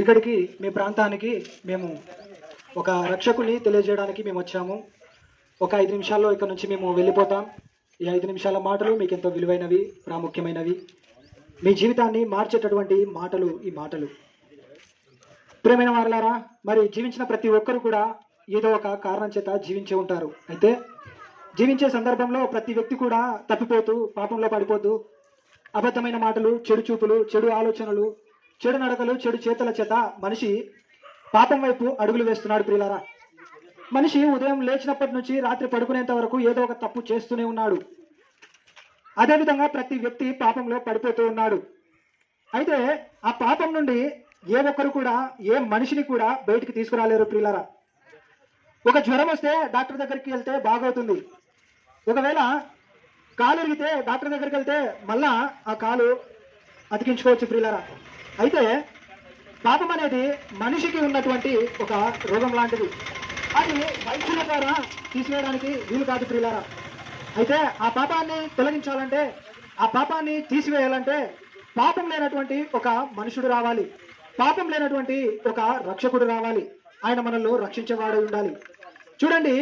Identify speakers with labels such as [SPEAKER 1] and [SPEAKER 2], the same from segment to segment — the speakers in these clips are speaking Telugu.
[SPEAKER 1] ఇక్కడికి మీ ప్రాంతానికి మేము ఒక రక్షకుని తెలియజేయడానికి మేము వచ్చాము. ఒక ఐదు నిమిషాల్లో ఇక్కడ నుంచి మేము వెళ్ళిపోతాం. ఈ ఐదు నిమిషాల మాటలు మీకు ఎంతో విలువైనవి ప్రాముఖ్యమైనవి. మీ జీవితాన్ని మార్చేటటువంటి మాటలు ఈ మాటలు. ప్రేమైన వారలారా మరి జీవించిన ప్రతి ఒక్కరు కూడా ఏదో ఒక కారణం చేత జీవించే ఉంటారు. అయితే జీవించే సందర్భంలో ప్రతి వ్యక్తి కూడా తప్పిపోతూ పాపంలో పడిపోతూ అబద్ధమైన మాటలు చెడు చూపులు చెడు ఆలోచనలు చెడు నడకలు చెడు చేతల చేత మనిషి పాపం వైపు అడుగులు వేస్తున్నాడు ప్రియులారా. మనిషి ఉదయం లేచినప్పటి నుంచి రాత్రి పడుకునేంత వరకు ఏదో ఒక తప్పు చేస్తూనే ఉన్నాడు. అదేవిధంగా ప్రతి వ్యక్తి పాపంలో పడిపోతూ ఉన్నాడు. అయితే ఆ పాపం నుండి ఏ ఒక్కరు కూడా ఏ మనిషిని కూడా బయటికి తీసుకురాలేరు ప్రియులారా. ఒక జ్వరం వస్తే డాక్టర్ దగ్గరికి వెళ్తే బాగవుతుంది. ఒకవేళ కాలు ఇరిగితే డాక్టర్ దగ్గరికి వెళ్తే మళ్ళా ఆ కాలు అతికించుకోవచ్చు ప్రియులారా. అయితే పాపం అనేది మనిషికి ఉన్నటువంటి ఒక రోగం లాంటిది. అది వైద్యుల ద్వారా తీసివేయడానికి వీలు కాదు ప్రియులారా. అయితే ఆ పాపాన్ని తొలగించాలంటే ఆ పాపాన్ని తీసివేయాలంటే పాపం లేనటువంటి ఒక మనుషుడు రావాలి. పాపం లేనటువంటి ఒక రక్షకుడు రావాలి. ఆయన మనల్ని రక్షించేవాడు ఉండాలి. చూడండి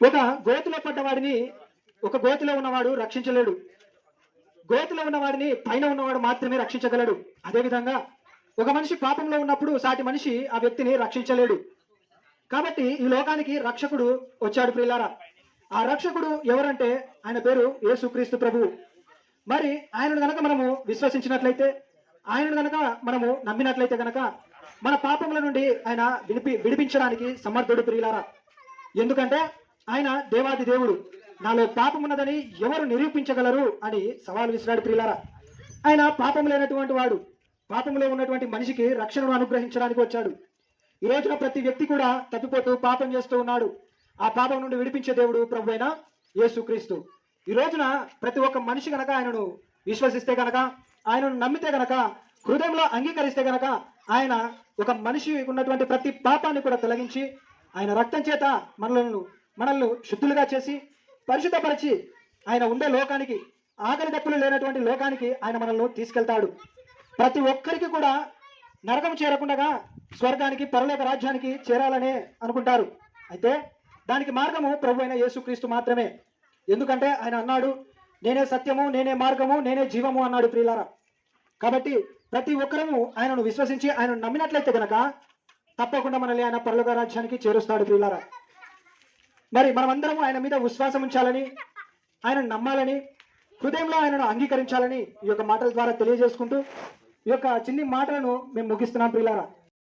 [SPEAKER 1] ఒక గోతిలో పడ్డవాడిని ఒక గోతిలో ఉన్నవాడు రక్షించలేడు. గోతిలో ఉన్నవాడిని పైన ఉన్నవాడు మాత్రమే రక్షించగలడు. అదేవిధంగా ఒక మనిషి పాపంలో ఉన్నప్పుడు సాటి మనిషి ఆ వ్యక్తిని రక్షించలేడు. కాబట్టి ఈ లోకానికి రక్షకుడు వచ్చాడు ప్రియులారా. ఆ రక్షకుడు ఎవరంటే ఆయన పేరు యేసుక్రీస్తు ప్రభువు. మరి ఆయనను గనక మనము విశ్వసించినట్లయితే ఆయనను గనక మనము నమ్మినట్లయితే గనక మన పాపముల నుండి ఆయన విడిపి విడిపించడానికి సమర్థుడు ప్రియులారా. ఎందుకంటే ఆయన దేవాది దేవుడు. నాలో పాపం ఉన్నదని ఎవరు నిరూపించగలరు అని సవాల్ విసిరాడు ప్రియులారా. ఆయన పాపం లేనటువంటి వాడు పాపంలో ఉన్నటువంటి మనిషికి రక్షణను అనుగ్రహించడానికి వచ్చాడు. ఈ రోజున ప్రతి వ్యక్తి కూడా తప్పిపోతూ పాపం చేస్తూ ఉన్నాడు. ఆ పాపం నుండి విడిపించే దేవుడు ప్రభు అయిన యేసుక్రీస్తు. ఈ రోజున ప్రతి ఒక్క మనిషి గనక ఆయనను విశ్వసిస్తే గనక ఆయనను నమ్మితే గనక హృదయంలో అంగీకరిస్తే గనక ఆయన ఒక మనిషి ఉన్నటువంటి ప్రతి పాపాన్ని కూడా తొలగించి ఆయన రక్తం చేత మనలను మనల్ని శుద్ధులుగా చేసి పరిశుద్ధపరిచి ఆయన ఉండే లోకానికి ఆకలి దప్పులు లేనటువంటి లోకానికి ఆయన మనల్ని తీసుకెళ్తాడు. ప్రతి ఒక్కరికి కూడా నరకం చేరకుండా స్వర్గానికి పరలోక రాజ్యానికి చేరాలనే అనుకుంటారు. అయితే దానికి మార్గము ప్రభు అయిన యేసుక్రీస్తు మాత్రమే. ఎందుకంటే ఆయన అన్నాడు నేనే సత్యము నేనే మార్గము నేనే జీవము అన్నాడు ప్రియులారా. కాబట్టి ప్రతి ఒక్కరము ఆయనను విశ్వసించి ఆయనను నమ్మినట్లయితే గనక తప్పకుండా మనల్ని ఆయన పరలోక రాజ్యానికి చేరుస్తాడు ప్రియులారా. మరి మనమందరం ఆయన మీద విశ్వాసం ఉంచాలని ఆయన నమ్మాలని హృదయంలో ఆయనను అంగీకరించాలని ఈ యొక్క మాటల ద్వారా తెలియజేసుకుంటూ ఈ యొక్క చిన్ని మాటలను మేము ముగిస్తున్నాం ప్రియులారా.